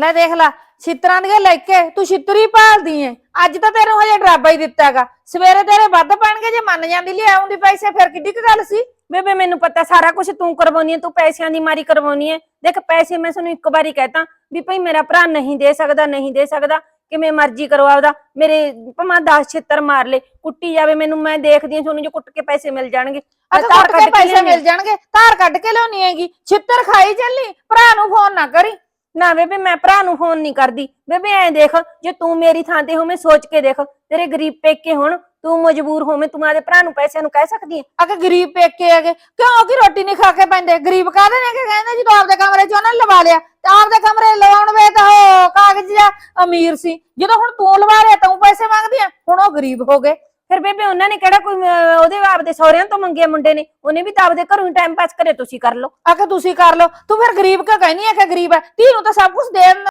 ਲੈ ਦੇਖ ਲੈ ਛਿੱਤਰਾਂ ਦੀਆਂ ਲੈ ਕੇ ਤੂੰ ਛਿੱਤਰੀ ਭਾਲਦੀ ਐ ਅੱਜ ਤਾਂ ਤੈਨੂੰ ਹਜੇ ਡਰਾਬਾ ਹੀ ਦਿੱਤਾਗਾ ਸਵੇਰੇ ਤੇਰੇ ਵੱਧ ਪੈਣਗੇ ਜੇ ਮੰਨ ਜਾਂਦੀ ਲੈ ਆਉਂਦੀ ਪੈਸੇ ਫਿਰ ਕਿੱਡੀ ਕੁ ਗੱਲ ਸੀ? ਬੇਬੇ ਮੈਨੂੰ ਪਤਾ ਸਾਰਾ ਕੁਝ ਤੂੰ ਕਰਵਾਉਣੀ ਹੈ ਤੂੰ ਪੈਸਿਆਂ ਦੀ ਮਾਰੀ ਕਰਵਾਉਣੀ ਹੈ ਦੇਖ ਪੈਸੇ ਮੈਂ ਤੁਹਾਨੂੰ ਇੱਕ ਵਾਰੀ ਕਹਿਤਾ ਵੀ ਭਈ ਮੇਰਾ ਭਰਾ ਨਹੀਂ ਦੇ ਸਕਦਾ ਨਹੀਂ ਦੇ ਸਕਦਾ। ਕਿਵੇਂ ਮਰਜ਼ੀ ਕਰੋ ਆਪਦਾ। ਮੇਰੇ ਭਮਾ 10 ਛਿੱਤਰ ਮਾਰ ਲੈ ਕੁੱਟੀ ਜਾਵੇ ਮੈਨੂੰ ਮੈਂ ਦੇਖਦੀ ਹਾਂ ਤੁਹਾਨੂੰ ਜੋ ਕੁੱਟ ਕੇ ਪੈਸੇ ਮਿਲ ਜਾਣਗੇ। ਮੈਂ ਧਾਰ ਕੱਢ ਕੇ ਪੈਸੇ ਮਿਲ ਜਾਣਗੇ। ਧਾਰ ਕੱਢ ਕੇ ਲਿਆਉਣੀ ਹੈਗੀ। ਛਿੱਤਰ ਖਾਈ ਚੱਲੀ ਭਰਾ ਨੂੰ ਫੋਨ ਨਾ ਕਰੀ। ਨਾ ਬੇਬੇ, ਮੈਂ ਭਰਾ ਨੂੰ ਫੋਨ ਨਹੀਂ ਕਰਦੀ। ਬੇਬੇ, ਐਂ ਦੇਖ, ਜੇ ਤੂੰ ਮੇਰੀ ਥਾਂ ਤੇ ਹੋਵੇਂ, ਸੋਚ ਕੇ ਦੇਖ। ਤੇਰੇ ਗਰੀਬ ਪੇਕੇ ਹੋਣ, ਤੂੰ ਮਜਬੂਰ ਹੋਵੇਂ, ਤੂੰ ਆਦੇ ਭਰਾ ਨੂੰ ਪੈਸਿਆਂ ਨੂੰ ਕਹਿ ਸਕਦੀ ਹੈ ਅਗੇ ਗਰੀਬ ਪੇਕੇ ਹੈਗੇ, ਕਿਉਂ ਕਿ ਰੋਟੀ ਨਹੀਂ ਖਾ ਕੇ ਪੈਂਦੇ? ਗਰੀਬ ਕਾਹਦੇ ਨੇ ਕਿ ਕਹਿੰਦੇ, ਜਦੋਂ ਆਪਦੇ ਕਮਰੇ 'ਚ ਉਹਨਾਂ ਨੇ ਲਵਾ ਲਿਆ, ਤੇ ਆਪਦੇ ਕਮਰੇ ਲਵਾਉਣ ਵੇ ਤਾਂ ਉਹ ਕਾਗਜ਼ ਜਾਂ ਅਮੀਰ ਸੀ। ਜਦੋਂ ਹੁਣ ਤੂੰ ਲਵਾ ਲਿਆ ਤੂੰ ਪੈਸੇ ਮੰਗਦੀ ਆ? ਹੁਣ ਉਹ ਗਰੀਬ ਹੋ ਗਏ। ਫਿਰ ਬੇਬੇ ਉਹਨਾਂ ਨੇ ਕਿਹੜਾ ਕੋਈ ਅਹ, ਉਹਦੇ ਆਪਦੇ ਸਹੁਰਿਆਂ ਤੋਂ ਮੰਗੇ ਮੁੰਡੇ ਨੇ? ਉਹਨੇ ਵੀ ਤਾਂ ਆਪਦੇ ਘਰੋਂ ਹੀ ਟਾਈਮ ਪਾਸ ਕਰਿਆ ਤੁਸੀਂ ਕਰ ਲਓ। ਆ ਕੇ ਤੁਸੀਂ ਕਰ ਲਓ। ਤੂੰ ਫਿਰ ਗਰੀਬ ਕਿਉਂ ਕਹਿਨੀ ਆ ਕਿ ਗਰੀਬ ਹੈ ਧੀ ਨੂੰ ਤਾਂ ਸਭ ਕੁਝ ਦੇਣ